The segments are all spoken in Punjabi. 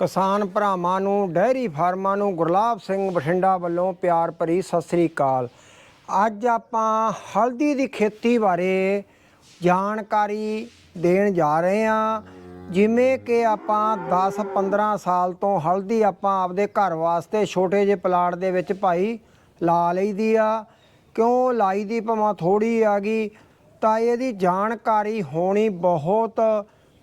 ਕਿਸਾਨ ਭਰਾਵਾਂ ਨੂੰ ਡੈਰੀ ਫਾਰਮਾਂ ਨੂੰ ਗੁਰਲਾਬ ਸਿੰਘ ਬਠਿੰਡਾ ਵੱਲੋਂ ਪਿਆਰ ਭਰੀ ਸਤਿ ਸ੍ਰੀ ਅਕਾਲ। ਅੱਜ ਆਪਾਂ ਹਲਦੀ ਦੀ ਖੇਤੀ ਬਾਰੇ ਜਾਣਕਾਰੀ ਦੇਣ ਜਾ ਰਹੇ ਹਾਂ। ਜਿਵੇਂ ਕਿ ਆਪਾਂ 10-15 ਸਾਲ ਤੋਂ ਹਲਦੀ ਆਪਾਂ ਆਪਦੇ ਘਰ ਵਾਸਤੇ ਛੋਟੇ ਜਿਹੇ ਪਲਾਟ ਦੇ ਵਿੱਚ ਭਾਈ ਲਾ ਲਈਦੀ ਆ। ਕਿਉਂ ਲਾਈ ਦੀ ਭਾਵੇਂ ਥੋੜੀ ਆ ਗਈ, ਤਾਂ ਇਹਦੀ ਜਾਣਕਾਰੀ ਹੋਣੀ ਬਹੁਤ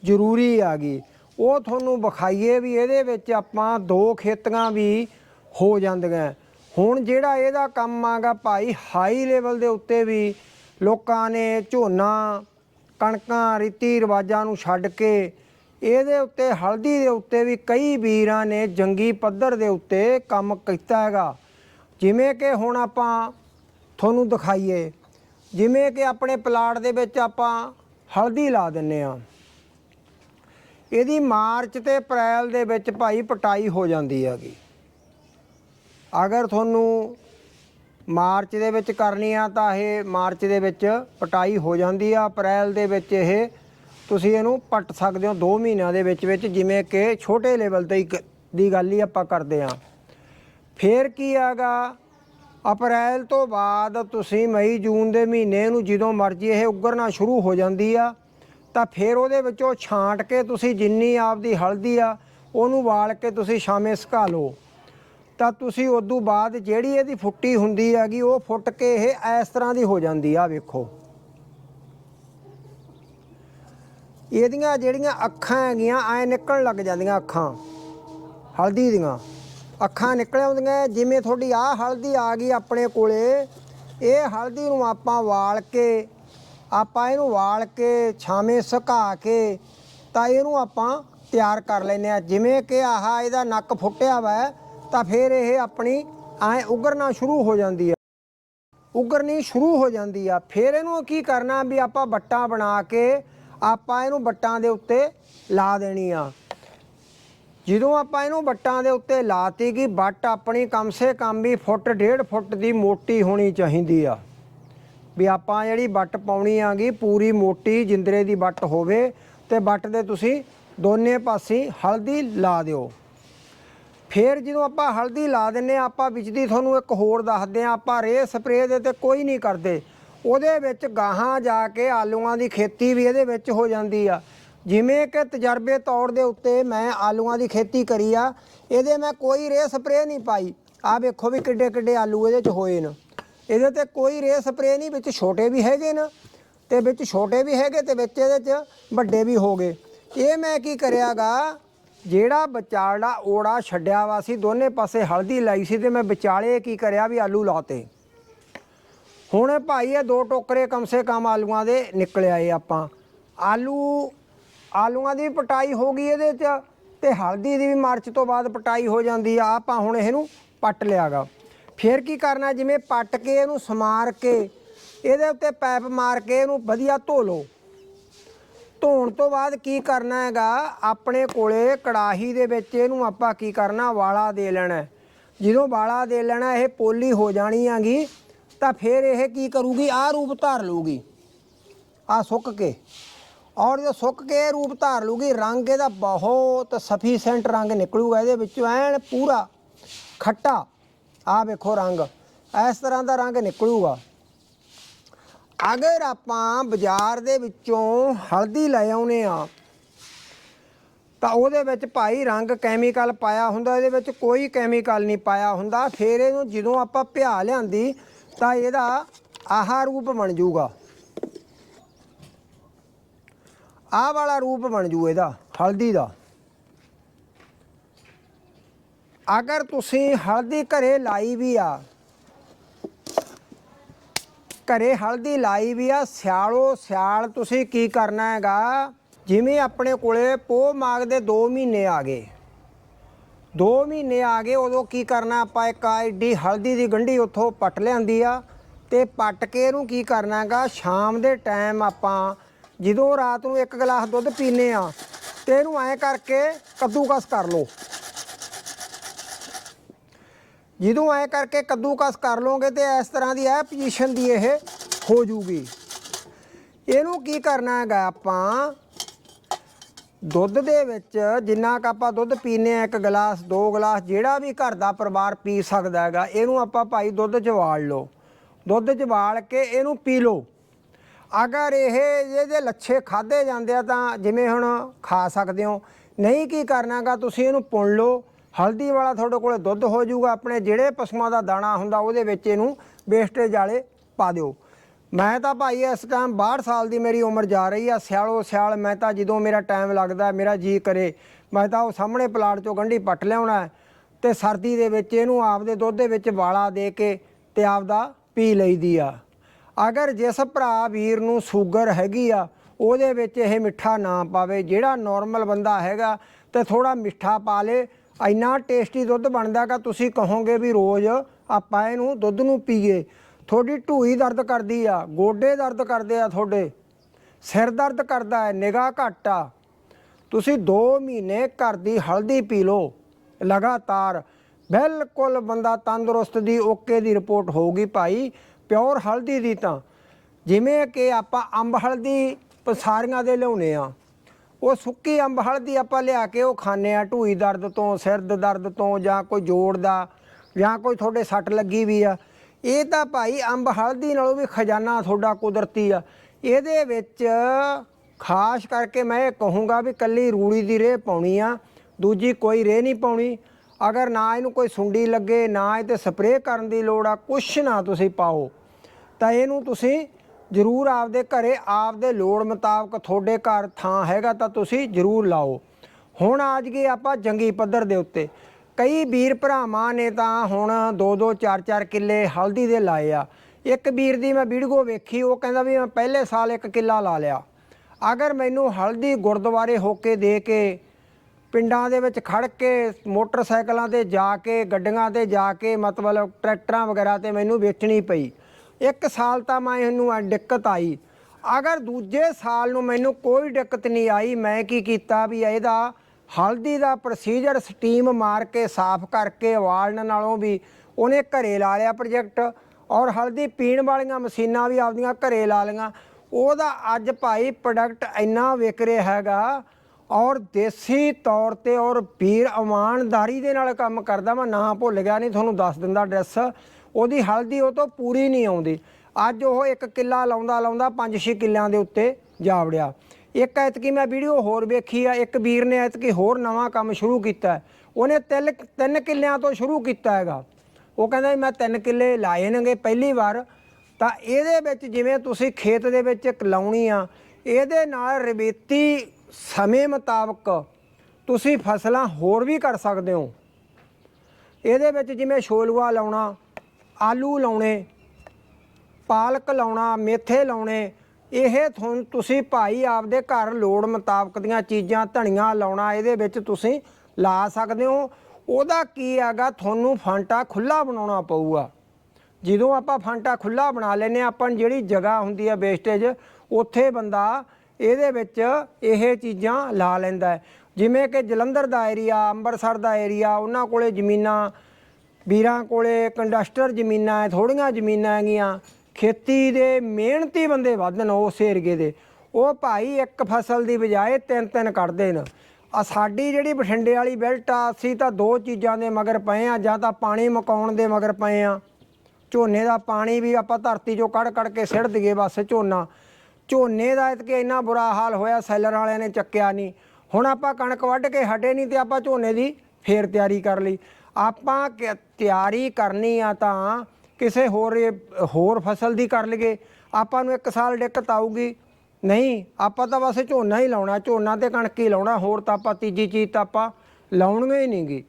ਜ਼ਰੂਰੀ ਆ ਗਈ। ਉਹ ਤੁਹਾਨੂੰ ਵਿਖਾਈਏ ਵੀ ਇਹਦੇ ਵਿੱਚ ਆਪਾਂ ਦੋ ਖੇਤੀਆਂ ਵੀ ਹੋ ਜਾਂਦੀਆਂ। ਹੁਣ ਜਿਹੜਾ ਇਹਦਾ ਕੰਮ ਆਗਾ ਭਾਈ ਹਾਈ ਲੈਵਲ ਦੇ ਉੱਤੇ ਵੀ ਲੋਕਾਂ ਨੇ ਝੋਨਾ, ਕਣਕਾਂ, ਰੀਤੀ ਰਿਵਾਜਾਂ ਨੂੰ ਛੱਡ ਕੇ ਇਹਦੇ ਉੱਤੇ, ਹਲਦੀ ਦੇ ਉੱਤੇ ਵੀ ਕਈ ਵੀਰਾਂ ਨੇ ਜੰਗੀ ਪੱਧਰ ਦੇ ਉੱਤੇ ਕੰਮ ਕੀਤਾ ਹੈਗਾ। ਜਿਵੇਂ ਕਿ ਹੁਣ ਆਪਾਂ ਤੁਹਾਨੂੰ ਦਿਖਾਈਏ, ਜਿਵੇਂ ਕਿ ਆਪਣੇ ਪਲਾਟ ਦੇ ਵਿੱਚ ਆਪਾਂ ਹਲਦੀ ਲਾ ਦਿੰਨੇ ਆ। ਇਹਦੀ ਮਾਰਚ ਤੇ ਅਪ੍ਰੈਲ ਦੇ ਵਿੱਚ ਭਾਈ ਪਟਾਈ ਹੋ ਜਾਂਦੀ ਹੈਗੀ। ਅਗਰ ਤੁਹਾਨੂੰ ਮਾਰਚ ਦੇ ਵਿੱਚ ਕਰਨੀ ਆ ਤਾਂ ਇਹ ਮਾਰਚ ਦੇ ਵਿੱਚ ਪਟਾਈ ਹੋ ਜਾਂਦੀ ਆ। ਅਪ੍ਰੈਲ ਦੇ ਵਿੱਚ ਇਹ ਤੁਸੀਂ ਇਹਨੂੰ ਪੱਟ ਸਕਦੇ ਹੋ 2 ਮਹੀਨਿਆਂ ਦੇ ਵਿੱਚ ਵਿੱਚ, ਜਿਵੇਂ ਕਿ ਛੋਟੇ ਲੈਵਲ ਤੇ ਇੱਕ ਦੀ ਗੱਲ ਹੀ ਆਪਾਂ ਕਰਦੇ ਆ। ਫੇਰ ਕੀ ਆਗਾ ਅਪ੍ਰੈਲ ਤੋਂ ਬਾਅਦ ਤੁਸੀਂ ਮਈ, ਜੂਨ ਦੇ ਮਹੀਨੇ ਨੂੰ ਜਦੋਂ ਮਰਜ਼ੀ ਇਹ ਉੱਗਰਨਾ ਸ਼ੁਰੂ ਹੋ ਜਾਂਦੀ ਆ। ਤਾਂ ਫਿਰ ਉਹਦੇ ਵਿੱਚੋਂ ਛਾਂਟ ਕੇ ਤੁਸੀਂ ਜਿੰਨੀ ਆਪਦੀ ਹਲਦੀ ਆ, ਉਹਨੂੰ ਵਾਲ ਕੇ ਤੁਸੀਂ ਛਾਵੇਂ ਸੁਕਾ ਲਓ। ਤਾਂ ਤੁਸੀਂ ਉਦੋਂ ਬਾਅਦ ਜਿਹੜੀ ਇਹਦੀ ਫੁੱਟੀ ਹੁੰਦੀ ਹੈਗੀ, ਉਹ ਫੁੱਟ ਕੇ ਇਹ ਇਸ ਤਰ੍ਹਾਂ ਦੀ ਹੋ ਜਾਂਦੀ ਆ ਵੇਖੋ। ਇਹਦੀਆਂ ਜਿਹੜੀਆਂ ਅੱਖਾਂ ਹੈਗੀਆਂ, ਐ ਨਿਕਲਣ ਲੱਗ ਜਾਂਦੀਆਂ ਅੱਖਾਂ, ਹਲਦੀ ਦੀਆਂ। ਅੱਖਾਂ ਨਿਕਲ ਆਉਂਦੀਆਂ, ਜਿਵੇਂ ਤੁਹਾਡੀ ਆਹ ਹਲਦੀ ਆ ਗਈ ਆਪਣੇ ਕੋਲੇ, ਇਹ ਹਲਦੀ ਨੂੰ ਆਪਾਂ ਵਾਲ ਕੇ ਆਪਾਂ ਇਹਨੂੰ ਵਾਲ ਕੇ, ਛਾਵੇਂ ਸੁਕਾ ਕੇ ਤਾਂ ਇਹਨੂੰ ਆਪਾਂ ਤਿਆਰ ਕਰ ਲੈਨੇ ਆ ਜਿਵੇਂ ਕਿ ਆਹ ਇਹਦਾ ਨੱਕ ਫੁੱਟਿਆ ਵਾ, ਤਾਂ ਫਿਰ ਇਹ ਆਪਣੀ ਐ ਉਗਰਨਾ ਸ਼ੁਰੂ ਹੋ ਜਾਂਦੀ ਆ। ਉਗਰਨੀ ਸ਼ੁਰੂ ਹੋ ਜਾਂਦੀ ਆ। ਫਿਰ ਇਹਨੂੰ ਕੀ ਕਰਨਾ ਵੀ ਆਪਾਂ ਬੱਟਾਂ ਬਣਾ ਕੇ ਆਪਾਂ ਇਹਨੂੰ ਬੱਟਾਂ ਦੇ ਉੱਤੇ ਲਾ ਦੇਣੀ ਆ। ਜਦੋਂ ਆਪਾਂ ਇਹਨੂੰ ਬੱਟਾਂ ਦੇ ਉੱਤੇ ਲਾਤੀ ਕਿ ਬੱਟ ਆਪਣੀ ਕਮ ਸੇ ਕਮ ਵੀ ਫੁੱਟ, ਡੇਢ ਫੁੱਟ ਦੀ ਮੋਟੀ ਹੋਣੀ ਚਾਹੀਦੀ ਆ। ਵੀ ਆਪਾਂ ਜਿਹੜੀ ਵੱਟ ਪਾਉਣੀ ਆਗੀ, ਪੂਰੀ ਮੋਟੀ ਜਿੰਦਰੇ ਦੀ ਵੱਟ ਹੋਵੇ ਤੇ ਵੱਟ ਦੇ ਤੁਸੀਂ ਦੋਨੇ ਪਾਸੇ ਹਲਦੀ ਲਾ ਦਿਓ। ਫਿਰ ਜਦੋਂ ਆਪਾਂ ਹਲਦੀ ਲਾ ਦਿੰਨੇ ਆ, ਆਪਾਂ ਵਿੱਚ ਦੀ ਤੁਹਾਨੂੰ ਇੱਕ ਹੋਰ ਦੱਸਦੇ ਆ, ਆਪਾਂ ਰੇ ਸਪਰੇਅ ਦੇ ਤੇ ਕੋਈ ਨਹੀਂ ਕਰਦੇ। ਉਹਦੇ ਵਿੱਚ ਗਾਹਾਂ ਜਾ ਕੇ ਆਲੂਆਂ ਦੀ ਖੇਤੀ ਵੀ ਇਹਦੇ ਵਿੱਚ ਹੋ ਜਾਂਦੀ ਆ। ਜਿਵੇਂ ਕਿ ਤਜਰਬੇ ਤੌਰ ਦੇ ਉੱਤੇ ਮੈਂ ਆਲੂਆਂ ਦੀ ਖੇਤੀ ਕਰੀ ਆ, ਇਹਦੇ ਮੈਂ ਕੋਈ ਰੇ ਸਪਰੇਅ ਨਹੀਂ ਪਾਈ। ਆ ਵੇਖੋ ਵੀ ਕਿੱਡੇ ਕਿੱਡੇ ਆਲੂ ਇਹਦੇ ਚ ਹੋਏ ਨੇ। ਇਹਦੇ ਤੇ ਕੋਈ ਰੇ ਸਪਰੇਅ ਨਹੀਂ, ਵਿੱਚ ਛੋਟੇ ਵੀ ਹੈਗੇ ਨੇ ਤੇ ਵਿੱਚ ਛੋਟੇ ਵੀ ਹੈਗੇ ਤੇ ਵਿੱਚ ਇਹਦੇ ਚ ਵੱਡੇ ਵੀ ਹੋ ਗਏ। ਇਹ ਮੈਂ ਕੀ ਕਰਿਆਗਾ, ਜਿਹੜਾ ਵਿਚਾਲਾ ਓੜਾ ਛੱਡਿਆ ਵਾ ਸੀ, ਦੋਨੇ ਪਾਸੇ ਹਲਦੀ ਲਾਈ ਸੀ ਤੇ ਮੈਂ ਵਿਚਾਲੇ ਕੀ ਕਰਿਆ ਵੀ ਆਲੂ ਲਾਤੇ। ਹੁਣ ਭਾਈ ਇਹ ਦੋ ਟੋਕਰੇ ਕਮ ਸੇ ਕਮ ਆਲੂਆਂ ਦੇ ਨਿਕਲ ਆਏ ਆਪਾਂ। ਆਲੂ, ਆਲੂਆਂ ਦੀ ਪਟਾਈ ਹੋ ਗਈ ਇਹਦੇ ਚ ਤੇ ਹਲਦੀ ਦੀ ਵੀ ਮਾਰਚ ਤੋਂ ਬਾਅਦ ਪਟਾਈ ਹੋ ਜਾਂਦੀ ਆ। ਆਪਾਂ ਹੁਣ ਇਹਨੂੰ ਪੱਟ ਲਿਆਗਾ। ਫਿਰ ਕੀ ਕਰਨਾ, ਜਿਵੇਂ ਪੱਟ ਕੇ ਇਹਨੂੰ ਸਮਾਰ ਕੇ, ਇਹਦੇ ਉੱਤੇ ਪੈਪ ਮਾਰ ਕੇ ਇਹਨੂੰ ਵਧੀਆ ਧੋ ਲਓ। ਧੋਣ ਤੋਂ ਬਾਅਦ ਕੀ ਕਰਨਾ ਹੈਗਾ, ਆਪਣੇ ਕੋਲੇ ਕੜਾਹੀ ਦੇ ਵਿੱਚ ਇਹਨੂੰ ਆਪਾਂ ਕੀ ਕਰਨਾ, ਵਾਲਾ ਦੇ ਲੈਣਾ। ਜਦੋਂ ਵਾਲਾ ਦੇ ਲੈਣਾ, ਇਹ ਪੋਲੀ ਹੋ ਜਾਣੀ ਆਗੀ ਤਾਂ ਫਿਰ ਇਹ ਕੀ ਕਰੂਗੀ, ਆਹ ਰੂਪ ਧਾਰ ਲੂਗੀ ਆ ਸੁੱਕ ਕੇ। ਔਰ ਜਦੋਂ ਸੁੱਕ ਕੇ ਇਹ ਰੂਪ ਧਾਰ ਲੂਗੀ ਰੰਗ ਇਹਦਾ ਬਹੁਤ ਸਫੀਸ਼ੈਂਟ ਰੰਗ ਨਿਕਲੂਗਾ, ਇਹਦੇ ਵਿੱਚੋਂ ਐਨ ਪੂਰਾ ਖੱਟਾ। ਆਹ ਵੇਖੋ ਰੰਗ। ਇਸ ਤਰ੍ਹਾਂ ਦਾ ਰੰਗ ਨਿਕਲੂਗਾ। ਅਗਰ ਆਪਾਂ ਬਾਜ਼ਾਰ ਦੇ ਵਿੱਚੋਂ ਹਲਦੀ ਲੈ ਆਉਨੇ ਆ ਤਾਂ ਉਹਦੇ ਵਿੱਚ ਭਾਈ ਰੰਗ ਕੈਮੀਕਲ ਪਾਇਆ ਹੁੰਦਾ, ਇਹਦੇ ਵਿੱਚ ਕੋਈ ਕੈਮੀਕਲ ਨਹੀਂ ਪਾਇਆ ਹੁੰਦਾ। ਫਿਰ ਇਹਨੂੰ ਜਦੋਂ ਆਪਾਂ ਭਿਆ ਲਿਆਂਦੀ, ਤਾਂ ਇਹਦਾ ਆਹ ਰੂਪ ਬਣ ਜਾਊਗਾ। ਆਹ ਵਾਲਾ ਰੂਪ ਬਣ ਜੂ ਇਹਦਾ, ਹਲਦੀ ਦਾ। ਅਗਰ ਤੁਸੀਂ ਹਲਦੀ ਘਰੇ ਲਾਈ ਵੀ ਆ, ਘਰੇ ਹਲਦੀ ਲਾਈ ਵੀ ਆ, ਸਿਆਲੋ ਸਿਆਲ ਤੁਸੀਂ ਕੀ ਕਰਨਾ ਹੈਗਾ? ਜਿਵੇਂ ਆਪਣੇ ਕੋਲੇ ਪੋ ਮਾਗ ਦੇ 2 ਮਹੀਨੇ ਆ ਗਏ। 2 ਮਹੀਨੇ ਆ ਗਏ, ਉਦੋਂ ਕੀ ਕਰਨਾ ਆਪਾਂ? ਇੱਕ ਐਡੀ ਹਲਦੀ ਦੀ ਗੰਢੀ ਉੱਥੋਂ ਪੱਟ ਲਿਆਂਦੀ ਆ ਤੇ ਪੱਟ ਕੇ ਇਹਨੂੰ ਕੀ ਕਰਨਾ ਹੈਗਾ? ਸ਼ਾਮ ਦੇ ਟਾਈਮ ਆਪਾਂ ਜਦੋਂ ਰਾਤ ਨੂੰ ਇੱਕ ਗਲਾਸ ਦੁੱਧ ਪੀਨੇ ਆ ਤੇ ਇਹਨੂੰ ਐਂ ਕਰਕੇ ਕੱਦੂਕਸ ਕਰ ਲਓ। ਜਦੋਂ ਐ ਕਰਕੇ ਕੱਦੂਕਸ ਕਰ ਲੋਗੇ ਤੇ ਇਸ ਤਰ੍ਹਾਂ ਦੀ ਇਹ ਪੋਜੀਸ਼ਨ ਦੀ ਇਹ ਹੋ ਜੂਗੀ ਇਹਨੂੰ ਕੀ ਕਰਨਾ ਹੈਗਾ ਆਪਾਂ? ਦੁੱਧ ਦੇ ਵਿੱਚ ਜਿੰਨਾ ਕੁ ਆਪਾਂ ਦੁੱਧ ਪੀਨੇ ਆ ਇੱਕ ਗਲਾਸ, ਦੋ ਗਲਾਸ, ਜਿਹੜਾ ਵੀ ਘਰ ਦਾ ਪਰਿਵਾਰ ਪੀ ਸਕਦਾ ਹੈਗਾ, ਇਹਨੂੰ ਆਪਾਂ ਭਾਈ ਦੁੱਧ 'ਚ ਵਾਲ ਲਓ। ਦੁੱਧ 'ਚ ਵਾਲ ਕੇ ਇਹਨੂੰ ਪੀ ਲਓ। ਅਗਰ ਇਹ ਇਹਦੇ ਲੱਛੇ ਖਾਦੇ ਜਾਂਦੇ ਆ ਤਾਂ ਜਿਵੇਂ ਹੁਣ ਖਾ ਸਕਦੇ ਹੋ। ਨਹੀਂ ਕੀ ਕਰਨਾਗਾ ਤੁਸੀਂ ਇਹਨੂੰ ਪੁਣ ਲਓ। ਹਲਦੀ ਵਾਲਾ ਤੁਹਾਡੇ ਕੋਲੇ ਦੁੱਧ ਹੋ ਜਾਊਗਾ, ਆਪਣੇ ਜਿਹੜੇ ਪਸ਼ੂਆਂ ਦਾ ਦਾਣਾ ਹੁੰਦਾ ਉਹਦੇ ਵਿੱਚ ਇਹਨੂੰ ਵੇਸਟੇਜ ਵਾਲੇ ਪਾ ਦਿਓ। ਮੈਂ ਤਾਂ ਭਾਈ ਇਸ ਟਾਈਮ 62 ਸਾਲ ਦੀ ਮੇਰੀ ਉਮਰ ਜਾ ਰਹੀ ਆ, ਸਿਆਲੋ ਸਿਆਲ ਮੈਂ ਤਾਂ ਜਦੋਂ ਮੇਰਾ ਟਾਈਮ ਲੱਗਦਾ, ਮੇਰਾ ਜੀ ਕਰੇ, ਮੈਂ ਤਾਂ ਉਹ ਸਾਹਮਣੇ ਪਲਾਟ ਚੋਂ ਗੰਢੀ ਪੱਟ ਲਿਆਉਣਾ ਹੈ ਤੇ ਸਰਦੀ ਦੇ ਵਿੱਚ ਇਹਨੂੰ ਆਪਦੇ ਦੁੱਧ ਦੇ ਵਿੱਚ ਵਾਲਾ ਦੇ ਕੇ ਤੇ ਆਪਦਾ ਪੀ ਲਈਦੀ ਆ। ਅਗਰ ਜਿਸ ਭਰਾ ਵੀਰ ਨੂੰ ਸ਼ੂਗਰ ਹੈਗੀ ਆ, ਉਹਦੇ ਵਿੱਚ ਇਹ ਮਿੱਠਾ ਨਾ ਪਾਵੇ, ਜਿਹੜਾ ਨਾਰਮਲ ਬੰਦਾ ਹੈਗਾ ਤੇ ਥੋੜਾ ਮਿੱਠਾ ਪਾ ਲੇ ਇੰਨਾ ਟੇਸਟੀ ਦੁੱਧ ਬਣਦਾ ਕਿ ਤੁਸੀਂ ਕਹੋਗੇ ਵੀ ਰੋਜ਼ ਆਪਾਂ ਇਹਨੂੰ ਦੁੱਧ ਨੂੰ ਪੀਏ। ਤੁਹਾਡੀ ਢੂਈ ਦਰਦ ਕਰਦੀ ਆ, ਗੋਡੇ ਦਰਦ ਕਰਦੇ ਆ ਤੁਹਾਡੇ। ਸਿਰ ਦਰਦ ਕਰਦਾ ਹੈ, ਨਿਗਾਹ ਘੱਟ ਆ। ਤੁਸੀਂ 2 ਮਹੀਨੇ ਘਰ ਦੀ ਹਲਦੀ ਪੀ ਲਓ, ਲਗਾਤਾਰ। ਬਿਲਕੁਲ ਬੰਦਾ ਤੰਦਰੁਸਤ ਦੀ ਓਕੇ ਦੀ ਰਿਪੋਰਟ ਹੋਊਗੀ ਭਾਈ, ਪਿਓਰ ਹਲਦੀ ਦੀ ਤਾਂ। ਜਿਵੇਂ ਕਿ ਆਪਾਂ ਅੰਬ ਹਲਦੀ ਪਸਾਰੀਆਂ ਦੇ ਲਿਆਉਨੇ ਆ। ਉਹ ਸੁੱਕੀ ਅੰਬ ਹਲਦੀ ਆਪਾਂ ਲਿਆ ਕੇ ਉਹ ਖਾਣੇ ਆ ਢੂਈ ਦਰਦ ਤੋਂ ਸਿਰ ਦਰਦ ਤੋਂ ਜਾਂ ਕੋਈ ਜੋੜ ਦਾ ਜਾਂ ਕੋਈ ਤੁਹਾਡੇ ਸੱਟ ਲੱਗੀ ਵੀ ਆ। ਇਹ ਤਾਂ ਭਾਈ ਅੰਬ ਹਲਦੀ ਨਾਲੋਂ ਵੀ ਖਜ਼ਾਨਾ ਤੁਹਾਡਾ ਕੁਦਰਤੀ ਆ। ਇਹਦੇ ਵਿੱਚ ਖਾਸ ਕਰਕੇ ਮੈਂ ਇਹ ਕਹੂੰਗਾ ਵੀ ਕੱਲੀ ਰੂੜੀ ਦੀ ਰੇਹ ਪਾਉਣੀ ਆ, ਦੂਜੀ ਕੋਈ ਰੇਹ ਨਹੀਂ ਪਾਉਣੀ। ਅਗਰ ਨਾ ਇਹਨੂੰ ਕੋਈ ਸੁੰਡੀ ਲੱਗੇ, ਨਾ ਇਹ ਤੇ ਸਪਰੇਅ ਕਰਨ ਦੀ ਲੋੜ ਆ, ਕੁਛ ਨਾ ਤੁਸੀਂ ਪਾਓ। ਤਾਂ ਇਹਨੂੰ ਤੁਸੀਂ ਜ਼ਰੂਰ ਆਪਦੇ ਘਰੇ ਆਪਦੇ ਲੋੜ ਮੁਤਾਬਕ ਤੁਹਾਡੇ ਘਰ ਥਾਂ ਹੈਗਾ ਤਾਂ ਤੁਸੀਂ ਜ਼ਰੂਰ ਲਾਓ। ਹੁਣ ਅੱਜ ਗਏ ਆਪਾਂ ਜੰਗੀ ਪੱਧਰ ਦੇ ਉੱਤੇ। ਕਈ ਵੀਰ ਭਰਾਵਾਂ ਨੇ ਤਾਂ ਹੁਣ 2-2 4-4 ਕਿੱਲੇ ਹਲਦੀ ਦੇ ਲਾਏ ਆ। ਇੱਕ ਵੀਰ ਦੀ ਮੈਂ ਵੀਡੀਓ ਵੇਖੀ, ਉਹ ਕਹਿੰਦਾ ਵੀ ਮੈਂ ਪਹਿਲੇ ਸਾਲ ਇੱਕ ਕਿੱਲਾ ਲਾ ਲਿਆ। ਅਗਰ ਮੈਨੂੰ ਹਲਦੀ ਗੁਰਦੁਆਰੇ ਹੋ ਕੇ ਦੇ ਕੇ, ਪਿੰਡਾਂ ਦੇ ਵਿੱਚ ਖੜ ਕੇ, ਮੋਟਰਸਾਈਕਲਾਂ ਤੇ ਜਾ ਕੇ, ਗੱਡੀਆਂ ਤੇ ਜਾ ਕੇ, ਮਤਲਬ ਟਰੈਕਟਰਾਂ ਵਗੈਰਾ ਤੇ ਮੈਨੂੰ ਵੇਚਣੀ ਪਈ। ਇੱਕ ਸਾਲ ਤਾਂ ਮੈਂ ਇਹਨੂੰ ਐ ਦਿੱਕਤ ਆਈ। ਅਗਰ ਦੂਜੇ ਸਾਲ ਨੂੰ ਮੈਨੂੰ ਕੋਈ ਦਿੱਕਤ ਨਹੀਂ ਆਈ, ਮੈਂ ਕੀ ਕੀਤਾ ਵੀ ਇਹਦਾ ਹਲਦੀ ਦਾ ਪ੍ਰੋਸੀਜਰ ਸਟੀਮ ਮਾਰ ਕੇ, ਸਾਫ਼ ਕਰਕੇ, ਵਾਲਣ ਨਾਲੋਂ ਵੀ ਉਹਨੇ ਘਰੇ ਲਾ ਲਿਆ ਪ੍ਰੋਜੈਕਟ ਔਰ ਹਲਦੀ ਪੀਣ ਵਾਲੀਆਂ ਮਸ਼ੀਨਾਂ ਵੀ ਆਪਦੀਆਂ ਘਰੇ ਲਾ ਲਈਆਂ। ਉਹਦਾ ਅੱਜ ਭਾਈ ਪ੍ਰੋਡਕਟ ਇੰਨਾ ਵਿਕ ਰਿਹਾ ਹੈਗਾ ਔਰ ਦੇਸੀ ਤੌਰ ਤੇ ਔਰ ਵੀਰ ਇਮਾਨਦਾਰੀ ਦੇ ਨਾਲ ਕੰਮ ਕਰਦਾ, ਮੈਂ ਨਾ ਭੁੱਲ ਗਿਆ ਨਹੀਂ, ਤੁਹਾਨੂੰ ਦੱਸ ਦਿੰਦਾ ਐਡਰੈਸ ਉਹਦੀ ਹਲਦੀ ਉਹ ਤੋਂ ਪੂਰੀ ਨਹੀਂ ਆਉਂਦੀ। ਅੱਜ ਉਹ ਇੱਕ ਕਿੱਲਾ ਲਾਉਂਦਾ ਲਾਉਂਦਾ 5-6 ਕਿੱਲਿਆਂ ਦੇ ਉੱਤੇ ਜਾ ਵੜਿਆ। ਇੱਕ ਐਤਕੀ ਮੈਂ ਵੀਡੀਓ ਹੋਰ ਵੇਖੀ ਆ, ਇੱਕ ਵੀਰ ਨੇ ਐਤਕੀ ਹੋਰ ਨਵਾਂ ਕੰਮ ਸ਼ੁਰੂ ਕੀਤਾ। ਉਹਨੇ ਤਿੰਨ ਤਿੰਨ ਕਿੱਲਿਆਂ ਤੋਂ ਸ਼ੁਰੂ ਕੀਤਾ ਹੈਗਾ। ਉਹ ਕਹਿੰਦਾ ਮੈਂ ਤਿੰਨ ਕਿੱਲੇ ਲਾਏ ਨੇਗੇ ਪਹਿਲੀ ਵਾਰ। ਤਾਂ ਇਹਦੇ ਵਿੱਚ ਜਿਵੇਂ ਤੁਸੀਂ ਖੇਤ ਦੇ ਵਿੱਚ ਇੱਕ ਲਾਉਣੀ ਆ, ਇਹਦੇ ਨਾਲ ਰਵੇਤੀ ਸਮੇਂ ਮੁਤਾਬਕ ਤੁਸੀਂ ਫਸਲਾਂ ਹੋਰ ਵੀ ਕਰ ਸਕਦੇ ਹੋ। ਇਹਦੇ ਵਿੱਚ ਜਿਵੇਂ ਛੋਲੂਆ ਲਾਉਣਾ ਆਲੂ ਲਾਉਣੇ ਪਾਲਕ ਲਾਉਣਾ ਮੇਥੇ ਲਾਉਣੇ ਇਹ ਤੁਹਾਨੂੰ ਤੁਸੀਂ ਭਾਈ ਆਪਦੇ ਘਰ ਲੋੜ ਮੁਤਾਬਕ ਦੀਆਂ ਚੀਜ਼ਾਂ ਧਨੀਆ ਲਾਉਣਾ ਇਹਦੇ ਵਿੱਚ ਤੁਸੀਂ ਲਾ ਸਕਦੇ ਹੋ। ਉਹਦਾ ਕੀ ਹੈਗਾ ਤੁਹਾਨੂੰ ਫਾਂਟਾ ਖੁੱਲਾ ਬਣਾਉਣਾ ਪਊਗਾ। ਜਦੋਂ ਆਪਾਂ ਫਾਂਟਾ ਖੁੱਲਾ ਬਣਾ ਲੈਨੇ ਹਾਂ, ਆਪਾਂ ਜਿਹੜੀ ਜਗ੍ਹਾ ਹੁੰਦੀ ਹੈ ਵੇਸਟੇਜ ਉੱਥੇ ਬੰਦਾ ਇਹਦੇ ਵਿੱਚ ਇਹ ਚੀਜ਼ਾਂ ਲਾ ਲੈਂਦਾ ਜਿਵੇਂ ਕਿ ਜਲੰਧਰ ਦਾ ਏਰੀਆ ਅੰਮ੍ਰਿਤਸਰ ਦਾ ਏਰੀਆ ਉਹਨਾਂ ਕੋਲੇ ਜ਼ਮੀਨਾਂ ਵੀਰਾਂ ਕੋਲੇ ਕੰਡਸਟਰ ਜ਼ਮੀਨਾਂ ਹੈ ਥੋੜੀਆਂ ਜ਼ਮੀਨਾਂ ਹੈਗੀਆਂ। ਖੇਤੀ ਦੇ ਮਿਹਨਤੀ ਬੰਦੇ ਵੱਧ ਉਸ ਏਰੀਏ ਦੇ। ਉਹ ਭਾਈ ਇੱਕ ਫਸਲ ਦੀ ਬਜਾਏ ਤਿੰਨ ਤਿੰਨ ਕੱਢਦੇ ਨੇ ਆ ਸਾਡੀ ਜਿਹੜੀ ਬਠਿੰਡੇ ਵਾਲੀ ਬੈਲਟ ਆ, ਅਸੀਂ ਤਾਂ ਦੋ ਚੀਜ਼ਾਂ ਦੇ ਮਗਰ ਪਏ ਆ, ਜਾਂ ਤਾਂ ਪਾਣੀ ਮੁਕਾਉਣ ਦੇ ਮਗਰ ਪਏ ਆ। ਝੋਨੇ ਦਾ ਪਾਣੀ ਵੀ ਆਪਾਂ ਧਰਤੀ 'ਚੋਂ ਕੱਢ ਕੱਢ ਕੇ ਸਿੱਟ ਦਈਏ ਬਸ ਝੋਨਾ। ਝੋਨੇ ਦਾ ਇਤਕੇ ਇੰਨਾ ਬੁਰਾ ਹਾਲ ਹੋਇਆ, ਸੈਲਰ ਵਾਲਿਆਂ ਨੇ ਚੱਕਿਆ ਨਹੀਂ। ਹੁਣ ਆਪਾਂ ਕਣਕ ਵੱਢ ਕੇ ਹਟੇ ਨਹੀਂ ਤੇ ਆਪਾਂ ਝੋਨੇ ਦੀ ਫੇਰ ਤਿਆਰੀ ਕਰ ਲਈ। ਆਪਾਂ ਕਿ- ਤਿਆਰੀ ਕਰਨੀ ਆ ਤਾਂ ਕਿਸੇ ਹੋਰ ਹੋਰ ਫਸਲ ਦੀ ਕਰ ਲਈਏ। ਆਪਾਂ ਨੂੰ ਇੱਕ ਸਾਲ ਦਿੱਕਤ ਆਊਗੀ। ਨਹੀਂ, ਆਪਾਂ ਤਾਂ ਬਸ ਝੋਨਾ ਹੀ ਲਾਉਣਾ। ਝੋਨਾ ਤੇ ਕਣਕ ਹੀ ਲਾਉਣਾ। ਹੋਰ ਤਾਂ ਆਪਾਂ ਤੀਜੀ ਚੀਜ਼ ਤਾਂ ਆਪਾਂ ਲਾਉਣਗੇ ਹੀ ਨਹੀਂਗੀ।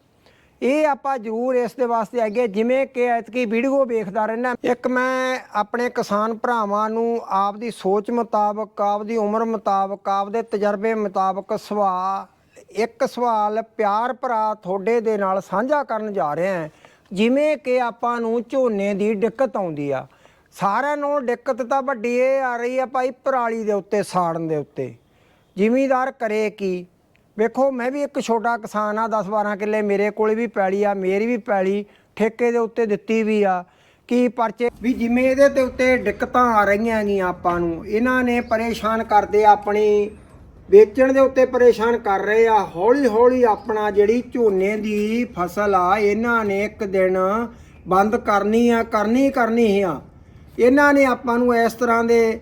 ਇਹ ਆਪਾਂ ਜ਼ਰੂਰ ਇਸ ਦੇ ਵਾਸਤੇ ਹੈਗੇ ਜਿਵੇਂ ਕਿ ਐਤਕੀ ਵੀਡੀਓ ਵੇਖਦਾ ਰਹਿਣਾ ਇੱਕ ਮੈਂ ਆਪਣੇ ਕਿਸਾਨ ਭਰਾਵਾਂ ਨੂੰ ਆਪਦੀ ਸੋਚ ਮੁਤਾਬਕ, ਆਪਦੀ ਉਮਰ ਮੁਤਾਬਕ, ਆਪਦੇ ਤਜਰਬੇ ਮੁਤਾਬਕ ਸੁਭਾਅ ਇੱਕ ਸਵਾਲ ਪਿਆਰ ਭਰਾ ਤੁਹਾਡੇ ਦੇ ਨਾਲ ਸਾਂਝਾ ਕਰਨ ਜਾ ਰਿਹਾ ਹਾਂ। ਜਿਵੇਂ ਕਿ ਆਪਾਂ ਨੂੰ ਝੋਨੇ ਦੀ ਦਿੱਕਤ ਆਉਂਦੀ ਆ। ਸਾਰਿਆਂ ਨੂੰ ਦਿੱਕਤ ਤਾਂ ਵੱਡੀ ਇਹ ਆ ਰਹੀ ਆ ਭਾਈ ਪਰਾਲੀ ਦੇ ਉੱਤੇ, ਸਾੜਨ ਦੇ ਉੱਤੇ। ਜ਼ਿਮੀਦਾਰ ਕਰੇ ਕੀ? ਵੇਖੋ, ਮੈਂ ਵੀ ਇੱਕ ਛੋਟਾ ਕਿਸਾਨ ਆ 10-12 ਕਿੱਲੇ ਮੇਰੇ ਕੋਲ ਵੀ ਪੈਲੀ ਆ, ਮੇਰੀ ਵੀ ਪੈਲੀ ਠੇਕੇ ਦੇ ਉੱਤੇ ਦਿੱਤੀ ਵੀ ਆ। ਕੀ ਪਰਚੇ? ਵੀ ਜਿਵੇਂ ਇਹਦੇ ਤੇ ਉੱਤੇ ਦਿੱਕਤਾਂ ਆ ਰਹੀਆਂ ਗੀਆਂ ਆਪਾਂ ਨੂੰ। ਇਹਨਾਂ ਨੇ ਪਰੇਸ਼ਾਨ ਕਰਦੇ ਆਪਣੀ ਵੇਚਣ ਦੇ ਉੱਤੇ ਪਰੇਸ਼ਾਨ ਕਰ ਰਹੇ ਆ। ਹੌਲੀ ਹੌਲੀ ਆਪਣਾ ਜਿਹੜੀ ਝੋਨੇ ਦੀ ਫਸਲ ਆ, ਇਹਨਾਂ ਨੇ ਇੱਕ ਦਿਨ ਬੰਦ ਕਰਨੀ ਆ, ਕਰਨੀ ਹੀ ਕਰਨੀ ਆ। ਇਹਨਾਂ ਨੇ ਆਪਾਂ ਨੂੰ ਇਸ ਤਰ੍ਹਾਂ ਦੇ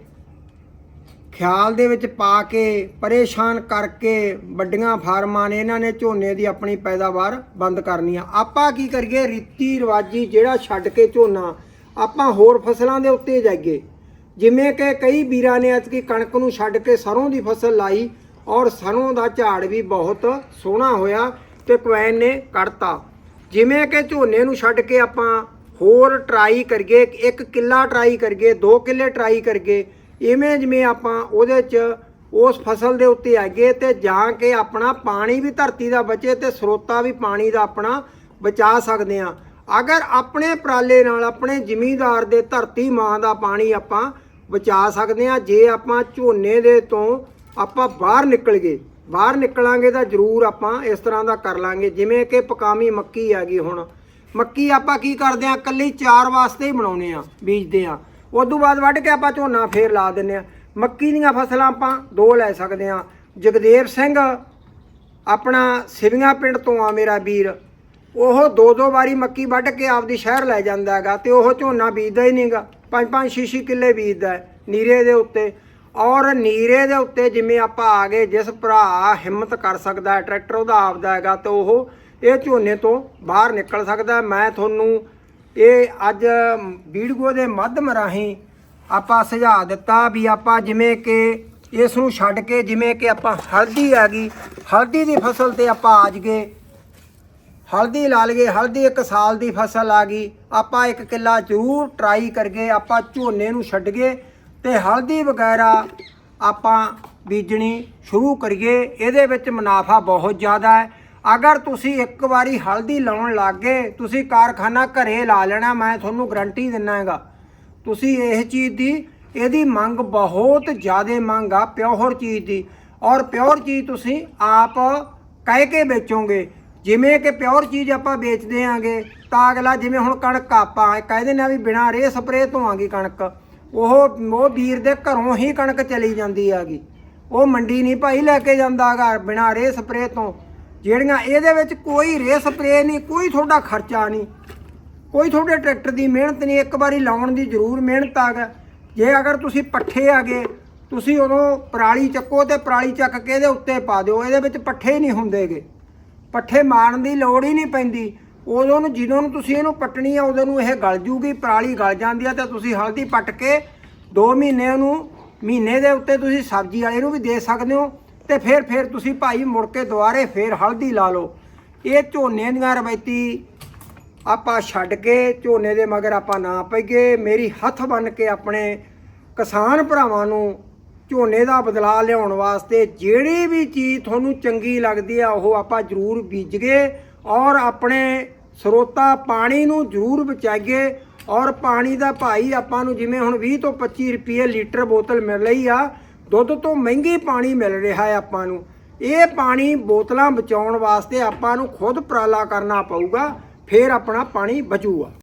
ਖਿਆਲ ਦੇ ਵਿੱਚ ਪਾ ਕੇ ਪਰੇਸ਼ਾਨ ਕਰਕੇ ਵੱਡੀਆਂ ਫਾਰਮਾਂ ਨੇ ਇਹਨਾਂ ਨੇ ਝੋਨੇ ਦੀ ਆਪਣੀ ਪੈਦਾਵਾਰ ਬੰਦ ਕਰਨੀ ਆ। ਆਪਾਂ ਕੀ ਕਰੀਏ? ਰੀਤੀ ਰਿਵਾਜੀ ਜਿਹੜਾ ਛੱਡ ਕੇ ਝੋਨਾ, ਆਪਾਂ ਹੋਰ ਫਸਲਾਂ ਦੇ ਉੱਤੇ ਜਾਈਏ। ਜਿਵੇਂ ਕਿ ਕਈ ਵੀਰਾਂ ਨੇ ਐਤਕੀ ਕਣਕ ਨੂੰ ਛੱਡ ਕੇ ਸਰੋਂ ਦੀ ਫਸਲ ਲਾਈ ਔਰ ਸਰੋਂ ਦਾ ਝਾੜ ਵੀ ਬਹੁਤ ਸੋਹਣਾ ਹੋਇਆ ਤੇ ਕੁਐਨ ਨੇ ਕੱਢਤਾ। ਜਿਵੇਂ ਕਿ ਝੋਨੇ ਨੂੰ ਛੱਡ ਕੇ ਆਪਾਂ ਹੋਰ ਟਰਾਈ ਕਰੀਏ, ਇੱਕ ਕਿੱਲਾ ਟਰਾਈ ਕਰੀਏ, ਦੋ ਕਿੱਲੇ ਟਰਾਈ ਕਰੀਏ, ਇਵੇਂ ਜਿਵੇਂ ਆਪਾਂ ਉਹਦੇ 'ਚ ਉਸ ਫਸਲ ਦੇ ਉੱਤੇ ਆਗੇ ਤੇ ਜਾਂ ਕੇ ਆਪਣਾ ਪਾਣੀ ਵੀ ਧਰਤੀ ਦਾ ਬਚੇ ਤੇ ਸਰੋਤਾ ਵੀ ਪਾਣੀ ਦਾ ਆਪਣਾ ਬਚਾ ਸਕਦੇ ਆ ਅਗਰ ਆਪਣੇ ਪਰਾਲੇ ਨਾਲ, ਆਪਣੇ ਜ਼ਿਮੀਂਦਾਰ ਦੇ ਧਰਤੀ ਮਾਂ ਦਾ ਪਾਣੀ ਆਪਾਂ ਬਚਾ ਸਕਦੇ ਆ ਜੇ ਆਪਾਂ ਝੋਨੇ ਦੇ ਤੋਂ ਆਪਾਂ ਬਾਹਰ ਨਿਕਲ ਗਏ, ਬਾਹਰ ਨਿਕਲਾਂਗੇ ਤਾਂ ਜ਼ਰੂਰ ਆਪਾਂ ਇਸ ਤਰ੍ਹਾਂ ਦਾ ਕਰ ਲਾਂਗੇ। ਜਿਵੇਂ ਕਿ ਪਕਾਮੀ ਮੱਕੀ ਹੈਗੀ ਹੁਣ। ਮੱਕੀ ਆਪਾਂ ਕੀ ਕਰਦੇ ਆ ਕੱਲੀ ਚਾਰ ਵਾਸਤੇ ਹੀ ਬਣਾਉਨੇ ਆ ਬੀਜਦੇ ਆ ਤੋਂ ਬਾਅਦ ਵੱਢ ਕੇ ਆਪਾਂ ਝੋਨਾ ਫੇਰ ਲਾ ਦਿੰਨੇ ਆ ਮੱਕੀ ਦੀਆਂ ਫਸਲਾਂ ਆਪਾਂ ਦੋ ਲੈ ਸਕਦੇ ਆ ਜਗਦੇਵ ਸਿੰਘ ਆਪਣਾ ਸਿਵੀਆਂ ਪਿੰਡ ਤੋਂ ਆ ਮੇਰਾ ਵੀਰ। ਉਹ ਦੋ ਦੋ ਵਾਰੀ ਮੱਕੀ ਵੱਢ ਕੇ ਆਪਦੀ ਸ਼ਹਿਰ ਲੈ ਜਾਂਦਾ ਹੈਗਾ ਤੇ ਉਹ ਝੋਨਾ ਬੀਜਦਾ ਹੀ ਨਹੀਂਗਾ ਪੰਜ ਪੰਜ ਛੇ ਛੇ ਕਿੱਲੇ ਬੀਜਦਾ ਨੀਰੇ ਦੇ ਉੱਤੇ। ਔਰ ਨੀਰੇ ਦੇ ਉੱਤੇ ਜਿਵੇਂ ਆਪਾਂ ਆ ਗਏ, ਜਿਸ ਭਰਾ ਹਿੰਮਤ ਕਰ ਸਕਦਾ ਟਰੈਕਟਰ ਉਹਦਾ ਆਪਦਾ ਹੈਗਾ ਤੇ ਉਹ ਇਹ ਝੋਨੇ ਤੋਂ ਬਾਹਰ ਨਿਕਲ ਸਕਦਾ ਮੈਂ ਤੁਹਾਨੂੰ ਇਹ ਅੱਜ ਵੀਡੀਓ ਦੇ ਮਾਧਮ ਰਾਹੀਂ ਆਪਾਂ ਸੁਝਾਅ ਦਿੱਤਾ ਵੀ ਆਪਾਂ ਜਿਵੇਂ ਕਿ ਇਸ ਨੂੰ ਛੱਡ ਕੇ ਜਿਵੇਂ ਕਿ ਆਪਾਂ ਹਲਦੀ ਆ ਗਈ, ਹਲਦੀ ਦੀ ਫਸਲ ਤੇ ਆਪਾਂ ਆ ਜਗੇ। ਹਲਦੀ ਲਾ ਲਈਏ ਹਲਦੀ ਇੱਕ ਸਾਲ ਦੀ ਫਸਲ ਆ ਗਈ। ਆਪਾਂ ਇੱਕ ਕਿੱਲਾ ਜ਼ਰੂਰ ਟਰਾਈ ਕਰਗੇ ਆਪਾਂ ਝੋਨੇ ਨੂੰ ਛੱਡ ਗਏ ਤੇ ਹਲਦੀ ਵਗੈਰਾ ਆਪਾਂ ਬੀਜਣੀ ਸ਼ੁਰੂ ਕਰੀਏ। ਇਹਦੇ ਵਿੱਚ ਮੁਨਾਫਾ ਬਹੁਤ ਜ਼ਿਆਦਾ ਹੈ। ਅਗਰ ਤੁਸੀਂ ਇੱਕ ਵਾਰੀ ਹਲਦੀ ਲਾਉਣ ਲੱਗ ਗਏ, ਤੁਸੀਂ ਕਾਰਖਾਨਾ ਘਰੇ ਲਾ ਲੈਣਾ, ਮੈਂ ਤੁਹਾਨੂੰ ਗਰੰਟੀ ਦਿੰਨਾ ਹੈਗਾ। ਤੁਸੀਂ ਇਹ ਚੀਜ਼ ਦੀ, ਇਹਦੀ ਮੰਗ ਬਹੁਤ ਜ਼ਿਆਦਾ ਮੰਗ ਆ ਪਿਓਰ ਚੀਜ਼ ਦੀ। ਔਰ ਪਿਓਰ ਚੀਜ਼ ਤੁਸੀਂ ਆਪ ਕਹਿ ਕੇ ਵੇਚੋਗੇ। ਜਿਵੇਂ ਕਿ ਪਿਓਰ ਚੀਜ਼ ਆਪਾਂ ਵੇਚਦੇ ਆਂਗੇ, ਤਾਂ ਅਗਲਾ ਜਿਵੇਂ ਹੁਣ ਕਣਕ ਆਪਾਂ ਕਹਿੰਦੇ ਨੇ ਵੀ ਬਿਨਾਂ ਰੇ ਸਪਰੇਅ ਤੋਂ ਆਂਗੀ ਕਣਕ, ਉਹ ਉਹ ਵੀਰ ਦੇ ਘਰੋਂ ਹੀ ਕਣਕ ਚਲੀ ਜਾਂਦੀ ਆਗੀ। ਉਹ ਮੰਡੀ ਨਹੀਂ ਭਾਈ ਲੈ ਕੇ ਜਾਂਦਾਗਾ ਬਿਨਾਂ ਰੇ ਸਪਰੇਅ ਤੋਂ। ਜਿਹੜੀਆਂ ਇਹਦੇ ਵਿੱਚ ਕੋਈ ਰੇ ਸਪਰੇਅ ਨਹੀਂ, ਕੋਈ ਤੁਹਾਡਾ ਖਰਚਾ ਨਹੀਂ। ਕੋਈ ਤੁਹਾਡੇ ਟਰੈਕਟਰ ਦੀ ਮਿਹਨਤ ਨਹੀਂ, ਇੱਕ ਵਾਰੀ ਲਾਉਣ ਦੀ ਜ਼ਰੂਰ ਮਿਹਨਤ ਆ ਗਾ। ਜੇ ਅਗਰ ਤੁਸੀਂ ਪੱਠੇ ਆਗੇ, ਤੁਸੀਂ ਉਦੋਂ ਪਰਾਲੀ ਚੱਕੋ ਤੇ ਪਰਾਲੀ ਚੱਕ ਕੇ ਇਹਦੇ ਉੱਤੇ ਪਾ ਦਿਓ, ਇਹਦੇ ਵਿੱਚ ਪੱਠੇ ਨਹੀਂ ਹੁੰਦੇਗੇ। ਪੱਠੇ ਮਾਰਨ ਦੀ ਲੋੜ ਹੀ ਨਹੀਂ ਪੈਂਦੀ। ਉਦੋਂ ਨੂੰ ਜਦੋਂ ਨੂੰ ਤੁਸੀਂ ਇਹਨੂੰ ਪੱਟਣੀ ਆ, ਉਦੋਂ ਨੂੰ ਇਹ ਗਲ ਜੂਗੀ, ਪਰਾਲੀ ਗਲ ਜਾਂਦੀ ਆ ਤਾਂ ਤੁਸੀਂ ਹਲਦੀ ਪੱਟ ਕੇ 2 ਮਹੀਨੇ ਨੂੰ ਮਹੀਨੇ ਦੇ ਉੱਤੇ ਤੁਸੀਂ ਸਬਜ਼ੀ ਵਾਲੇ ਨੂੰ ਵੀ ਦੇ ਸਕਦੇ ਹੋ ਤੇ ਫਿਰ ਫਿਰ ਤੁਸੀਂ ਭਾਈ ਮੁੜ ਕੇ ਦੁਬਾਰੇ ਫਿਰ ਹਲਦੀ ਲਾ ਲਓ। ਇਹ ਝੋਨੇ ਦੀਆਂ ਰਵਾਇਤੀ ਆਪਾਂ ਛੱਡ ਕੇ ਝੋਨੇ ਦੇ ਮਗਰ ਆਪਾਂ ਨਾ ਪਈਏ। ਮੇਰੀ ਹੱਥ ਬੰਨ ਕੇ ਆਪਣੇ ਕਿਸਾਨ ਭਰਾਵਾਂ ਨੂੰ ਝੋਨੇ ਦਾ ਬਦਲਾਅ ਲਿਆਉਣ ਵਾਸਤੇ ਜਿਹੜੀ ਵੀ ਚੀਜ਼ ਤੁਹਾਨੂੰ ਚੰਗੀ ਲੱਗਦੀ ਆ, ਉਹ ਆਪਾਂ ਜ਼ਰੂਰ ਬੀਜੀਏ ਔਰ ਆਪਣੇ ਸਰੋਤਾ ਪਾਣੀ ਨੂੰ ਜ਼ਰੂਰ ਬਚਾਈਏ ਔਰ ਪਾਣੀ ਦਾ ਭਾਈ ਆਪਾਂ ਨੂੰ ਜਿਵੇਂ ਹੁਣ 20 ਤੋਂ 25 ਰੁਪਏ ਲੀਟਰ ਬੋਤਲ ਮਿਲ ਰਹੀ ਆ, ਦੁੱਧ ਤੋਂ ਮਹਿੰਗੀ ਪਾਣੀ ਮਿਲ ਰਿਹਾ ਹੈ ਆਪਾਂ ਨੂੰ। ਇਹ ਪਾਣੀ ਬੋਤਲਾਂ ਬਚਾਉਣ ਵਾਸਤੇ ਆਪਾਂ ਨੂੰ ਖੁਦ ਉਪਰਾਲਾ ਕਰਨਾ ਪਊਗਾ, ਫਿਰ ਆਪਣਾ ਪਾਣੀ ਬਚੂਗਾ।